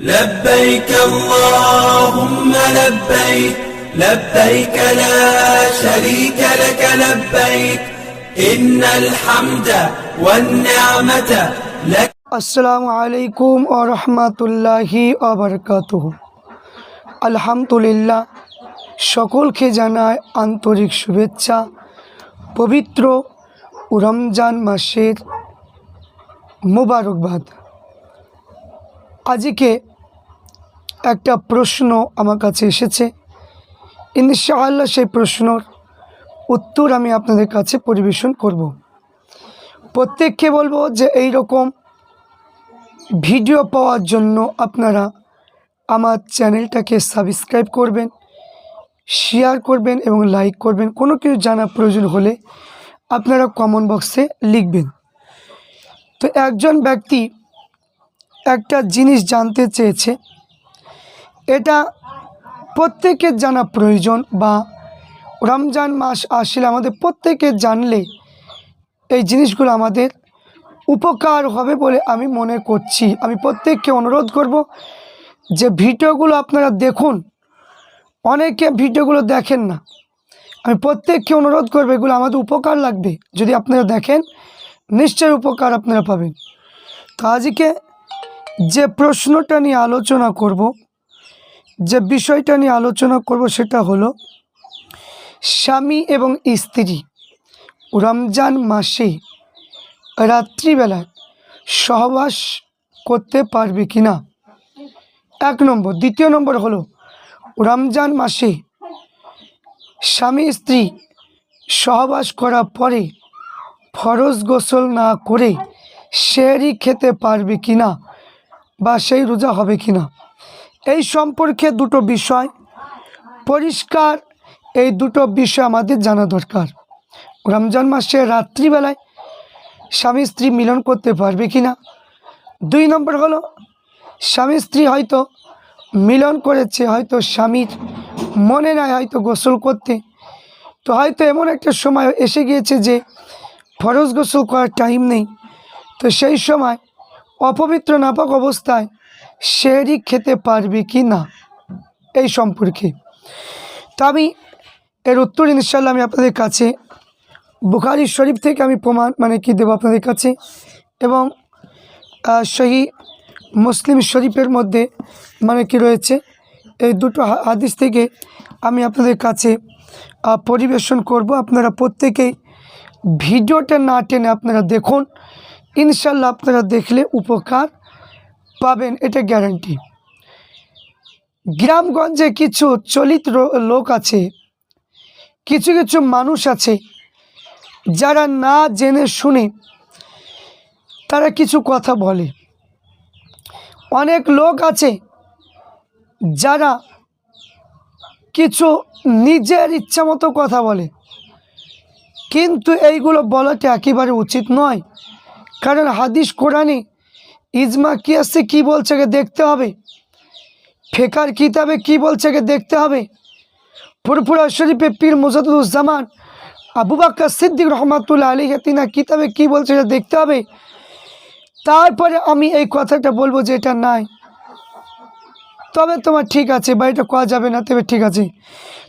لبيك اللهم لبيك لبيك لا شريك لك لبيك إن الحمد والنعمة لك আসসালামু আলাইকুম ও রহমতুল্লাহি আবরকাতুহ আলহামদুলিল্লাহ সকলকে জানায় আন্তরিক শুভেচ্ছা পবিত্র রমজান মাসের মোবারকবাদ আজকে একটা প্রশ্ন আমার কাছে এসেছে। ইনশাআল্লাহ সেই প্রশ্নর উত্তর আমি আপনাদের কাছে পরিবেশন করব। প্রত্যেককে বলব যে এই রকম ভিডিও পাওয়ার জন্য আপনারা আমার চ্যানেলটাকে সাবস্ক্রাইব করবেন, শেয়ার করবেন এবং লাইক করবেন। কোনো কিছু জানা প্রয়োজন হলে আপনারা কমেন্ট বক্সে লিখবেন। তো একজন ব্যক্তি একটা জিনিস জানতে চেয়েছে এটা প্রত্যেকের জানা প্রয়োজন বা রমজান মাস আসলে আমাদের প্রত্যেকে জানলে এই জিনিসগুলো আমাদের উপকার হবে বলে আমি মনে করছি। আমি প্রত্যেককে অনুরোধ করব যে ভিডিওগুলো আপনারা দেখুন। অনেকে ভিডিওগুলো দেখেন না। আমি প্রত্যেককে অনুরোধ করব এগুলো আমাদের উপকার লাগবে। যদি আপনারা দেখেন, নিশ্চয়ই উপকার আপনারা পাবেন। তো আজকে যে প্রশ্নটা নিয়ে আলোচনা করব যে বিষয়টা নিয়ে আলোচনা করব সেটা হলো স্বামী এবং স্ত্রী রমজান মাসে রাত্রিবেলায় সহবাস করতে পারবে কি না এক নম্বর। দ্বিতীয় নম্বর হলো রমজান মাসে স্বামী স্ত্রী সহবাস করার পরে ফরজ গোসল না করে শেয়ারি খেতে পারবে কি না বা সেই রোজা হবে কি না এই সম্পর্কে দুটো বিষয়। পরিষ্কার, এই দুটো বিষয় আমাদের জানা দরকার। রমজান মাসে রাত্রিবেলায় স্বামী স্ত্রী মিলন করতে পারবে কি না? দুই নম্বর হলো, স্বামী স্ত্রী হয়তো মিলন করেছে, হয়তো স্বামীর মনে নাই, হয়তো গোসল করতে। তো হয়তো এমন একটা সময় এসে গিয়েছে যে ফরজ গোসল করার টাইম নেই। তো সেই সময় অপবিত্র নাপাক অবস্থায় শেরি খেতে পারবে কি না? এই সম্পর্কে। তো আমি এর উত্তর ইনশাল্লাহ আমি আপনাদের কাছে, বুখারি শরীফ থেকে আমি প্রমাণ মানে কি দেবো আপনাদের কাছে এবং সহি মুসলিম শরীফের মধ্যে মানে কি রয়েছে, এই দুটো হাদিস থেকে আমি আপনাদের কাছে পরিবেশন করব। আপনারা প্রত্যেকেই ভিডিওটা না টেনে আপনারা দেখুন। ইনশাল্লাহ আপনারা দেখলে উপকার পাবেন, এটা গ্যারান্টি গ্রামগঞ্জে কিছু চলিত লোক আছে, কিছু কিছু মানুষ আছে, যারা না জেনে শুনে তারা কিছু কথা বলে। অনেক লোক আছে যারা কিছু নিজের ইচ্ছা মতো কথা বলে, কিন্তু এইগুলো বলাটা একেবারে উচিত নয়। কারণ হাদিস কোরআনে ইজমা কি আসছে, কী বলছে আগে দেখতে হবে। ফেকার কিতাবে কি বলছে আগে দেখতে হবে। ফুরফুরা শরীফে পীর মুজাদুজ্জামান আবু বাক্কা সিদ্দিক রহমাতুল্লাহ আলী তিনা কিতাবে কি বলছে এটা দেখতে হবে। তারপরে আমি এই কথাটা বলব যে এটা নাই। তবে তোমার ঠিক আছে, বা এটা যাবে না, তবে ঠিক আছে।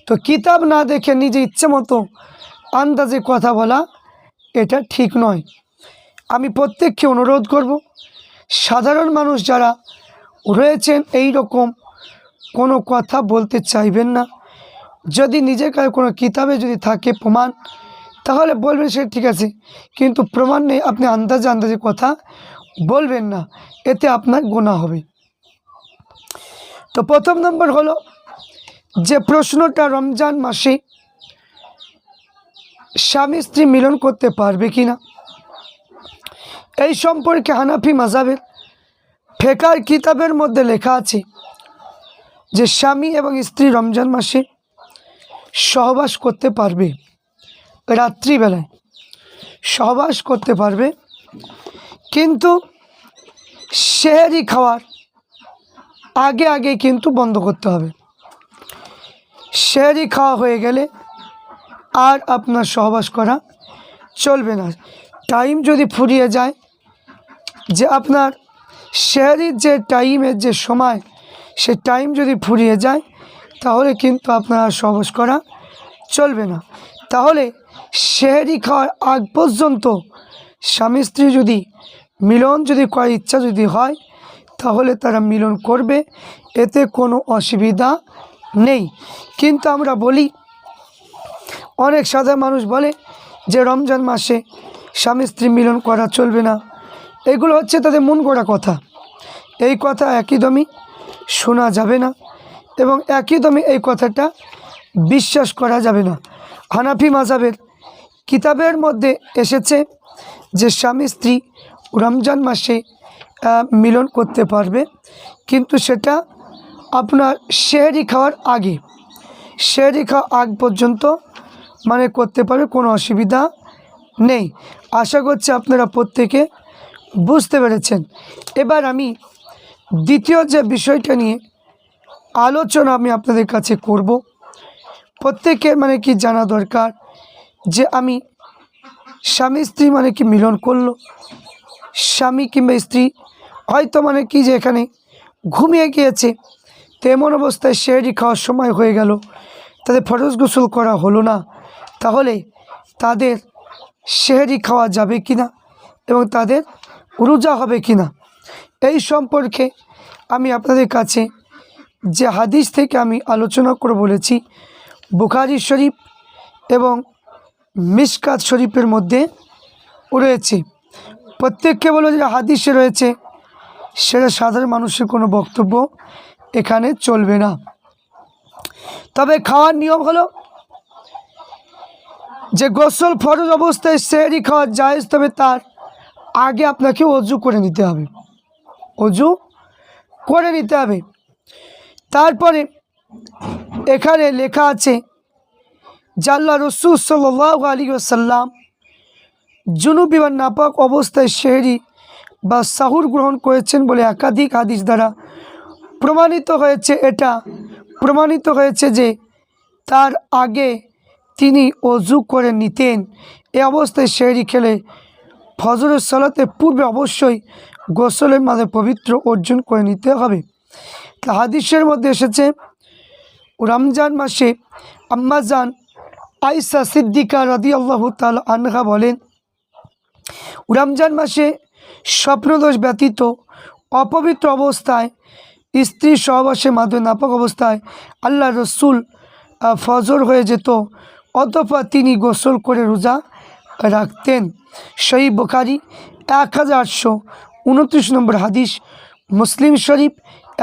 তো কিতাব না দেখে নিজে ইচ্ছে মতো আন্দাজে কথা বলা, এটা ঠিক নয়। আমি প্রত্যেককে অনুরোধ করব সাধারণ মানুষ যারা রয়েছেন এই রকম কোনো কথা বলতে চাইবেন না। যদি নিজের কাছে কোনো কিতাবে যদি থাকে প্রমাণ, তাহলে বলবেন সে ঠিক আছে। কিন্তু প্রমাণ নেই, আপনি আন্দাজে আন্দাজে কথা বলবেন না। এতে আপনার গোনা হবে। তো প্রথম নম্বর হলো যে প্রশ্নটা রমজান মাসে স্বামী স্ত্রী মিলন করতে পারবে কি না এই সম্পর্কে হানাফি মাজাবের ফেকার কিতাবের মধ্যে লেখা আছে যে স্বামী এবং স্ত্রী রমজান মাসে সহবাস করতে পারবে রাত্রিবেলায়। সহবাস করতে পারবে। কিন্তু শেহারি খাওয়ার আগে আগে কিন্তু বন্ধ করতে হবে। শেহারি খাওয়া হয়ে গেলে আর আপনার সহবাস করা চলবে না। টাইম যদি ফুরিয়ে যায় যে আপনার শেয়ারির যে টাইমের যে সময়, সে টাইম যদি ফুরিয়ে যায়, তাহলে কিন্তু আপনার সহবাস করা চলবে না। তাহলে শেহারি খাওয়ার আগ পর্যন্ত স্বামী স্ত্রী যদি, মিলন যদি করার ইচ্ছা যদি হয়, তাহলে তারা মিলন করবে, এতে কোনো অসুবিধা নেই। কিন্তু আমরা বলি, অনেক সাধারণ মানুষ বলে যে রমজান মাসে স্বামী স্ত্রী মিলন করা চলবে না। এগুলো হচ্ছে তাদের মন গড়া কথা। এই কথা একদমই শোনা যাবে না এবং একদমই এই কথাটা বিশ্বাস করা যাবে না। হানাফি মাজাবের কিতাবের মধ্যে এসেছে যে স্বামী স্ত্রী রমজান মাসে মিলন করতে পারবে। কিন্তু সেটা আপনার শেহরি খাওয়ার আগে, শেহরি খাওয়া আগ পর্যন্ত মানে করতে পারবে, কোনো অসুবিধা নেই। আশা করছি আপনারা প্রত্যেকে বুঝতে পেরেছেন। এবার আমি দ্বিতীয় যে বিষয়টা নিয়ে আলোচনা আমি আপনাদের কাছে করব প্রত্যেকের মানে কি জানা দরকার যে আমি স্বামী স্ত্রী মানে কি মিলন করল, স্বামী কিংবা স্ত্রী হয়তো মানে কি যে এখানে ঘুমিয়ে গিয়েছে, তেমন অবস্থায় শেয়ারি খাওয়ার সময় হয়ে গেল, তাদের ফরজ গোসল করা হলো না, তাহলে তাদের শেহরি খাওয়া যাবে কি না এবং তাদের রোজা হবে কি না এই সম্পর্কে আমি আপনাদের কাছে যে হাদিস থেকে আমি আলোচনা করে বলেছি, বুখারি শরীফ এবং মিসকাত শরীফের মধ্যে রয়েছে। প্রত্যেককে বলো যে হাদিসে রয়েছে, সেটা সাধারণ মানুষের কোনো বক্তব্য এখানে চলবে না। তবে খাওয়ার নিয়ম হলো যে গোসল ফরজ অবস্থায় সেহরি খাওয়া জায়েজ, তবে তার আগে আপনাকে অজু করে নিতে হবে। অজু করে নিতে হবে। তারপরে এখানে লেখা আছে, জাল্লা রসুল সাল্লাহ আলী সাল্লাম জুনুবি বা নাপাক অবস্থায় শেহরি বা সাহুর গ্রহণ করেছেন বলে একাধিক হাদিস দ্বারা প্রমাণিত হয়েছে। এটা প্রমাণিত হয়েছে যে তার আগে তিনি অজু করে নিতেন। এ অবস্থায় শেহরি খেলে ফজরের সালাতে পূর্বে অবশ্যই গোসলের মাঝে পবিত্র অর্জন করে নিতে হবে। হাদিসের মধ্যে এসেছে, রমজান মাসে আম্মাজান আইসা সিদ্দিকা রাদি আল্লাহ তাল আনহা বলেন, রমজান মাসে স্বপ্নদোষ ব্যতীত অপবিত্র অবস্থায়, স্ত্রী সহবাসের মাধ্যমে নাপক অবস্থায় আল্লাহ রসুল ফজর হয়ে যেত অতঃপর তিনি গোসল করে রোজা রাখতেন। সহি বোখারি এক হাজার আটশো উনত্রিশ নম্বর হাদিস, মুসলিম শরীফ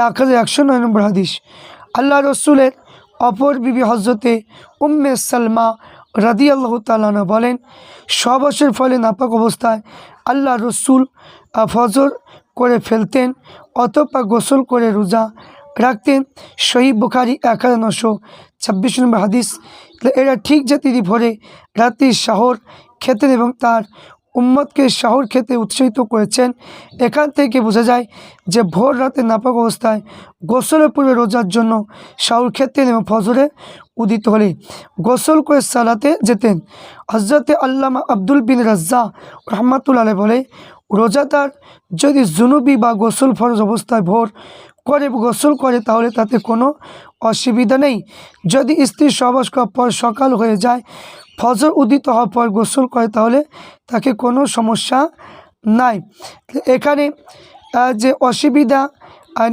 এক হাজার একশো নয় নম্বর হাদিস। আল্লাহ রসুলের অপর বিবি হজরতে উম্মে সালমা রাদি আল্লাহ তালানা বলেন সহবাসের ফলে নাপাক অবস্থায় আল্লাহ রসুল ফজর করে ফেলতেন অতপা গোসল করে রোজা রাখতেন। শহীদ বুখারি এক হাজার নশো ছাব্বিশ নম্বর হাদিস, এরা ঠিক যে তিনি ভোরে রাত্রি শাহর খেতেন এবং তার উম্মতকে শাহর খেতে উৎসাহিত করেছেন। এখান থেকে বোঝা যায় যে ভোর রাতে নাপাক অবস্থায় গোসলের পূর্বে রোজার জন্য শাহর খেতেন এবং ফজরে উদিত হলে গোসল করে সালাতে যেতেন। হজরতে আল্লামা আব্দুল বিন রাজ্জা রহমাতুল আলাই বলে, রোজাদার যদি জুনুবি বা গোসল ফরজ অবস্থায় ভোর করে গোসল করে তাহলে তাতে কোনো অসুবিধা নেই। যদি স্ত্রী সহবাস পর সকাল হয়ে যায় ফজর উদিত হওয়ার পর গোসল করে তাহলে তাকে কোনো সমস্যা নাই। এখানে যে অসুবিধা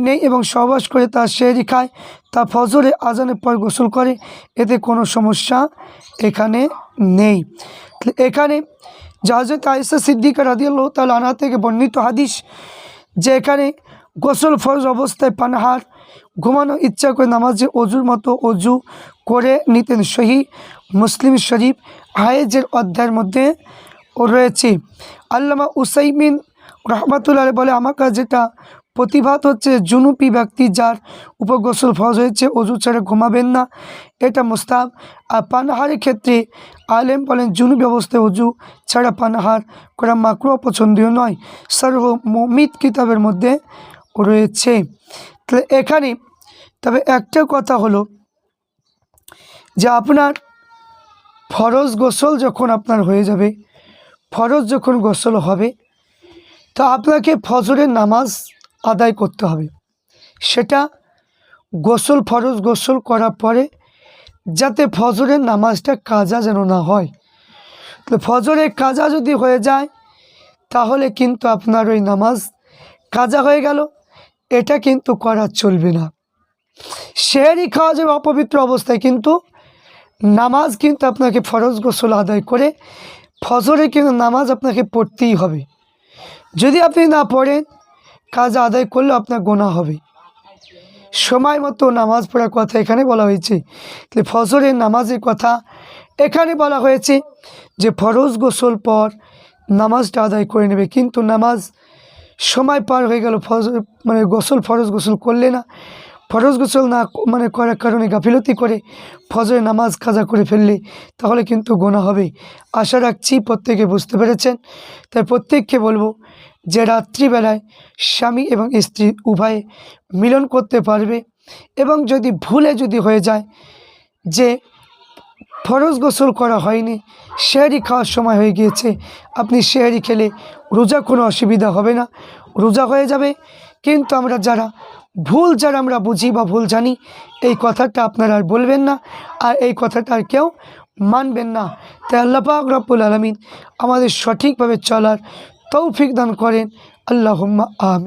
নেই এবং সহবাস করে তার সেরি খায় তা ফজরে আজানের পর গোসল করে, এতে কোনো সমস্যা এখানে নেই। এখানে জাহাজত আয়েসা সিদ্দিকা রাদিয়াল্লাহ তাল আনা থেকে বর্ণিত হাদিস যে এখানে গোসল ফরজ অবস্থায় পানাহার ঘুমানো ইচ্ছা করে নামাজে অজুর মতো অজু করে নিতেন। সহি মুসলিম শরীফ হায়েজের অধ্যায়ের মধ্যে রয়েছে। আল্লামা উসাইমিন রহমাতুল্লাহ বলে, আমার কাছে যেটা প্রতিভাত হচ্ছে জুনুপি ব্যক্তি যার উপর ফরজ হয়েছে, অজু ছাড়া ঘুমাবেন না, এটা মুস্তাব আর পানাহারের ক্ষেত্রে আলেম বলেন, জুনুবি অবস্থায় অজু ছাড়া পানাহার করা মাকরু অপছন্দীয় নয়। সর্ব মমিত কিতাবের মধ্যে রয়েছে। তাহলে এখানে তবে একটা কথা হলো যে, আপনার ফরজ গোসল যখন আপনার হয়ে যাবে, ফরজ যখন গোসল হবে, তো আপনাকে ফজরের নামাজ আদায় করতে হবে। সেটা গোসল, ফরজ গোসল করার পরে যাতে ফজরের নামাজটা কাজা যেন না হয়। তো ফজরের কাজা যদি হয়ে যায়, তাহলে কিন্তু আপনার ওই নামাজ কাজা হয়ে গেল। এটা কিন্তু করা চলবে না। শেয়ারই খাওয়া যাবে অপবিত্র অবস্থায় কিন্তু নামাজ কিন্তু আপনাকে ফরজ গোসল আদায় করে ফজরে কিন্তু নামাজ আপনাকে পড়তেই হবে। যদি আপনি না পড়েন, কাজ আদায় করলে আপনার গোনা হবে। সময় মতো নামাজ পড়ার কথা এখানে বলা হয়েছে। তাহলে ফজরের নামাজের কথা এখানে বলা হয়েছে যে ফরজ গোসল পর নামাজটা আদায় করে নেবে। কিন্তু নামাজ সময় পার হয়ে গেল ফজর মানে গোসল ফরজ গোসল করলে না ফরজ গোসল না মানে করার কারণে গাফিলতি করে ফজরের নামাজ কাজা করে ফেললে তাহলে কিন্তু গোনা হবে। আশা রাখছি প্রত্যেকে বুঝতে পেরেছেন। তাই প্রত্যেককে বলব যে রাত্রিবেলায় স্বামী এবং স্ত্রী উভয়ে মিলন করতে পারবে এবং যদি ভুলে যদি হয়ে যায় যে ফরজ গোসল করা হয়নি শেয়ারি খাওয়ার সময় হয়ে গিয়েছে, আপনি শেয়ারি খেলে রোজা কোনো অসুবিধা হবে না। রোজা হয়ে যাবে, কিন্তু আমরা যারা ভুল যারা আমরা বুঝি বা ভুল জানি, এই কথাটা আপনারা আর বলবেন না, আর এই কথাটা আর কেউ মানবেন না। তাই আল্লাহ পাক রব্বুল আলমিন আমাদের সঠিকভাবে চলার তৌফিক দান করেন। আল্লাহ আম